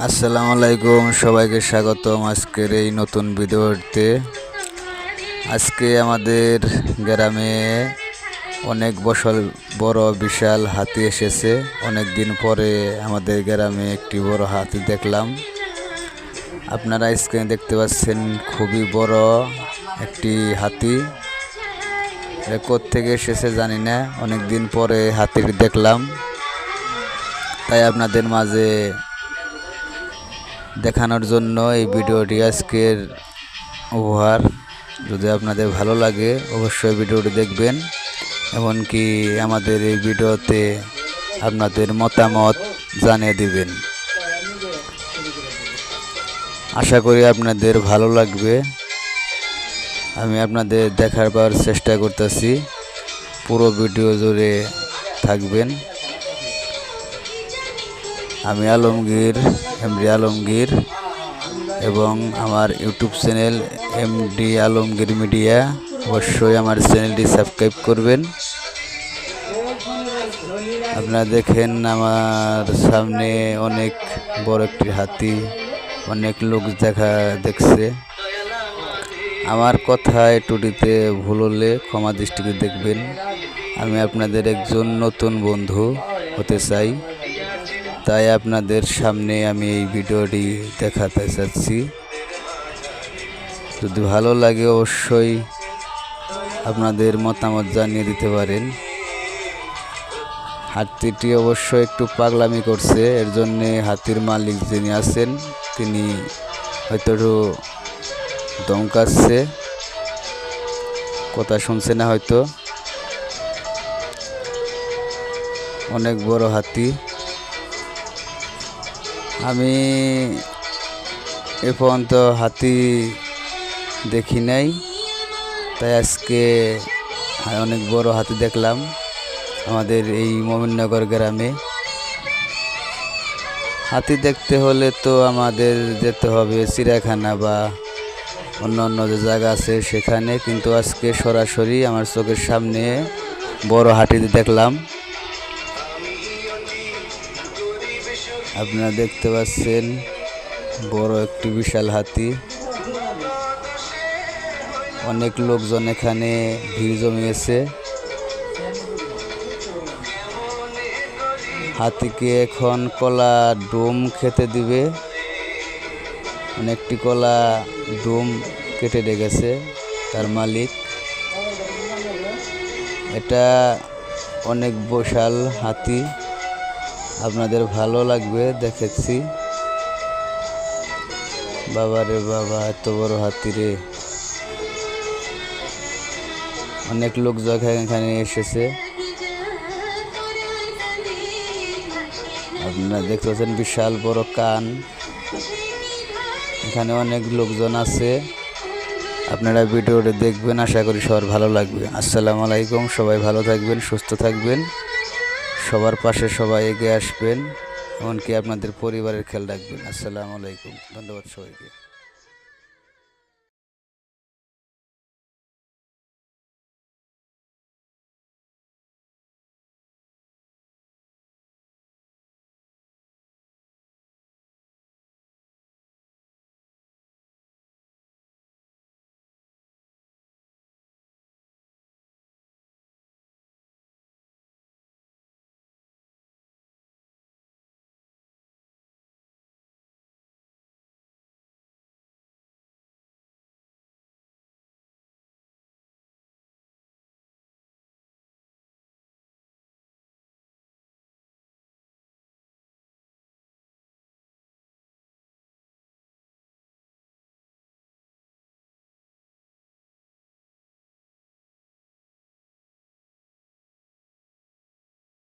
আসসালামু আলাইকুম, সবাইকে স্বাগতম আজকের এই নতুন ভিডিওতে। আজকে আমাদের গ্রামে অনেক বছর বড় বিশাল হাতি এসেছে। অনেক দিন পরে আমাদের গ্রামে একটি বড় হাতি দেখলাম। আপনারা স্ক্রিনে দেখতে পাচ্ছেন খুবই বড় একটি হাতি। থেকে এসেছে জানি না, অনেক দিন পরে হাতির দেখলাম। তাই আপনাদের মাঝে দেখানোর জন্য এই ভিডিওটি আজকের উপহার। যদি আপনাদের ভালো লাগে, অবশ্যই ভিডিওটি দেখবেন। এমনকি আমাদের এই ভিডিওতে আপনাদের মতামত জানিয়ে দিবেন। আশা করি আপনাদের ভালো লাগবে। আমি আপনাদের দেখার পাওয়ার চেষ্টা করতেছি। পুরো ভিডিও জুড়ে থাকবেন। আমি আলমগীর, এমডি আলমগীর এবং আমার YouTube channel MD Alamgir media অবশ্যই আমার চ্যানেলটি সাবস্ক্রাইব করবেন। আপনারা দেখেন আমার সামনে অনেক বড় একটি হাতি, অনেক লোক দেখা দেখছে। আমার কথায় টুটিতে ভুল হলে ক্ষমা দৃষ্টিতে দেখবেন। আমি আপনাদের একজন নতুন বন্ধু হতে চাই। তাই আপনাদের সামনে আমি এই ভিডিওটি দেখাতে চাচ্ছি। যদি ভালো লাগে অবশ্যই আপনাদের মতামত জানিয়ে দিতে পারেন। হাতিটি অবশ্যই একটু পাগলামি করছে, এর জন্যে হাতির মালিক যিনি আছেন, তিনি হয়তো একটু দমকাচ্ছে। কথা শুনছে না হয়তো। অনেক বড় হাতি। আমি এ পর্যন্ত হাতি দেখি নাই। তাই আজকে অনেক বড় হাতি দেখলাম আমাদের এই মোমিননগর গ্রামে। হাতি দেখতে হলে তো আমাদের যেতে হবে চিড়িয়াখানা বা অন্য অন্য যে জায়গা আছে সেখানে। কিন্তু আজকে সরাসরি আমার চোখের সামনে বড় হাতি দেখলাম। আপনারা দেখতে পাচ্ছেন বড় একটি বিশাল হাতি। অনেক লোকজন এখানে ভিড় জমিয়েছে। হাতিকে এখন কলা ডোম খেতে দিবে। অনেকটি কলা ডোম কেটে রেখেছে তার মালিক। এটা অনেক বিশাল হাতি। আপনাদের ভালো লাগবে, দেখেছি। বাবারে বাবা, এত বড় হাতি রে অনেক লোক যখন এখানে এসেছে। আপনারা দেখতে পাচ্ছেন বিশাল বড় কান। এখানে অনেক লোকজন আছে। আপনারা ভিডিওটা দেখবেন, আশা করি সবার ভালো লাগবে। আসসালামু আলাইকুম, সবাই ভালো থাকবেন, সুস্থ থাকবেন। সবার পাশে সবাই এগিয়ে আসবেন এমনকি আপনাদের পরিবারের খেয়াল রাখবেন। আসসালামু আলাইকুম। ধন্যবাদ সবাইকে।